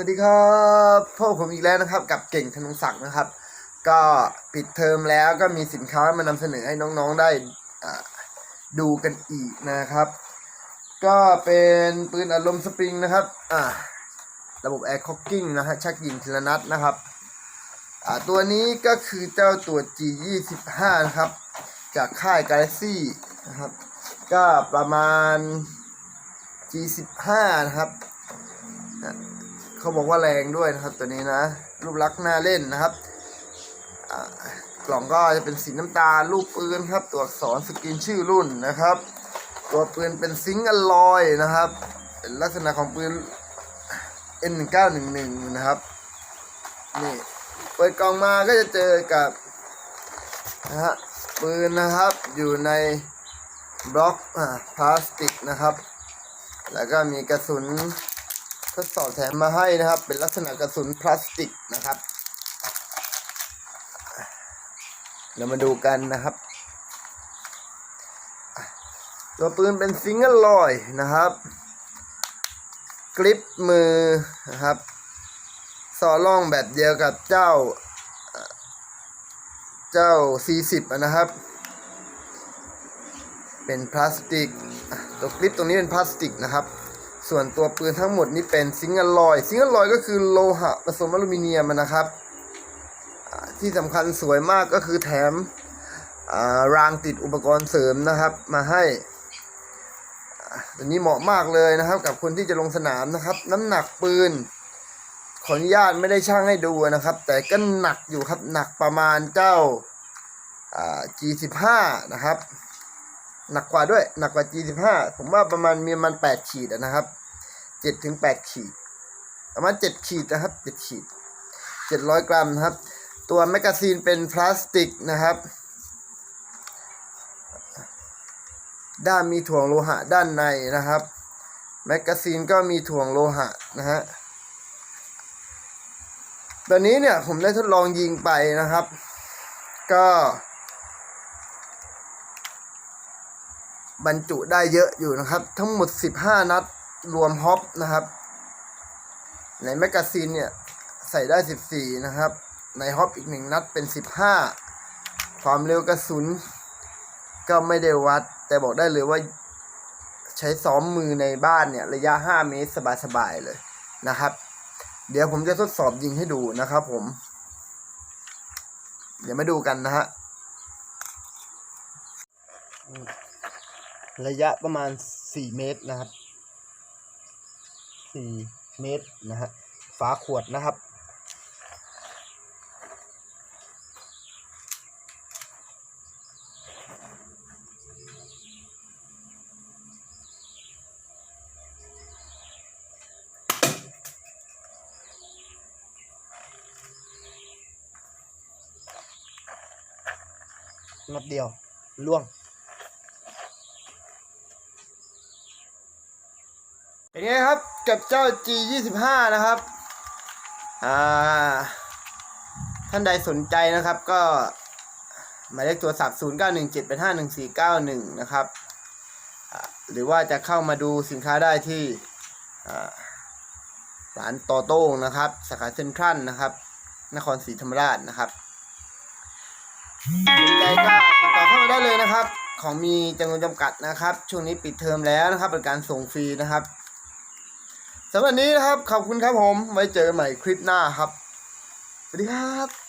วัสดีครับพบผมอีกแล้วนะครับ กับเก่งธนงศักดิ์นะครับ ก็ปิดเทอมแล้วก็มีสินค้ามานำเสนอให้น้องๆได้ดูกันอีกนะครับ ก็เป็นปืนอารมณ์สปริงนะครับอ่าระบบแอร์คอกกิ้งนะฮะชักยิงทีละนัดนะครับอ่าตัวนี้ก็คือเจ้าตัว G25 นะครับ จากค่าย Galaxy นะครับ ก็ประมาณ G15 นะครับ เขาบอกว่าแรงด้วยนะครับตัวนี้นะ รูปลักษณ์น่าเล่นนะครับกล่องก็จะเป็นสีน้ำตาลรูปปืนครับ ตัวอักษรสกรีนชื่อรุ่นนะครับ ตัวปืนเป็นซิงค์อลลอยนะครับเป็นลักษณะของปืน N911 นะครับนี่เปิดกล่องมาก็จะเจอกับนะฮะปืนนะครับอยู่ในบล็อกอพลาสติกนะครับ แล้วก็มีกระสุน ทดสอบแถมมาให้นะครับ เป็นลักษณะกระสุนพลาสติกนะครับ เรามาดูกันนะครับ ตัวปืนเป็นซิงเกิลลอยนะครับ กริปมือนะครับซอล่องแบบเดียวกับเจ้า เจ้า 40 นะครับ เป็นพลาสติก ตัวกริปตรงนี้เป็นพลาสติกนะครับ ส่วนตัวปืนทั้งหมดนี้เป็นซิงเกิลลอยซิงเกิลลอยก็คือโลหะผสมอลูมิเนียมนะครับ ที่สำคัญสวยมากก็คือแถมรางติดอุปกรณ์เสริมนะครับ มาให้ตัวนี้เหมาะมากเลยนะครับ กับคนที่จะลงสนามนะครับ น้ำหนักปืน ขออนุญาตไม่ได้ช่างให้ดูนะครับ แต่ก็หนักอยู่ครับหนักประมาณเจ้า G15 นะครับ หนักกว่าด้วย หนักกว่า G15 ผมว่าประมาณมีมัน8ขีดนะครับ7ถึง8ขีด ประมาณ7ขีดนะครับ7ขีด700กรัมนะครับ ตัวแมกกาซีนเป็นพลาสติกนะครับด้านมีถ่วงโลหะด้านในนะครับ แมกกาซีนก็มีถ่วงโลหะนะฮะตอนนี้เนี่ยผมได้ทดลองยิงไปนะครับ ก็ บรรจุได้เยอะอยู่นะครับ ทั้งหมด 15 นัดรวมฮอปนะครับ ในแมกกาซีนเนี่ยใส่ได้ 14 นะครับ ในฮอปอีกหนึ่งนัดเป็น 15 ความเร็วกระสุน ก็ไม่ได้วัด แต่บอกได้เลยว่าใช้ซ้อมมือในบ้านเนี่ย ระยะ 5 เมตรสบายๆเลยนะครับ เดี๋ยวผมจะทดสอบยิงให้ดูนะครับผม เดี๋ยวมาดูกันนะฮะ ระยะประมาณ 4 เมตรนะครับ 4 เมตรนะฮะฝาขวดนะครับ นัดเดียวล่วง เป็นไงครับกับเจ้า G25 นะครับอ่าท่านใดสนใจนะครับก็หมายเลขโทรศัพท์0917851491 นะครับอ่าหรือว่าจะเข้ามาดูสินค้าได้ที่อ่าร้านโตโต้งนะครับ สาขาเซ็นทรัลนะครับ นครศรีธรรมราชนะครับสนใจก็ติดต่อเข้ามาได้เลยนะครับ ของมีจำนวนจำกัดนะครับ ช่วงนี้ปิดเทอมแล้วนะครับเป็นการส่งฟรีนะครับ สำหรับนี้นะครับ ขอบคุณครับผม ไว้เจอกันใหม่คลิปหน้าครับ สวัสดีครับ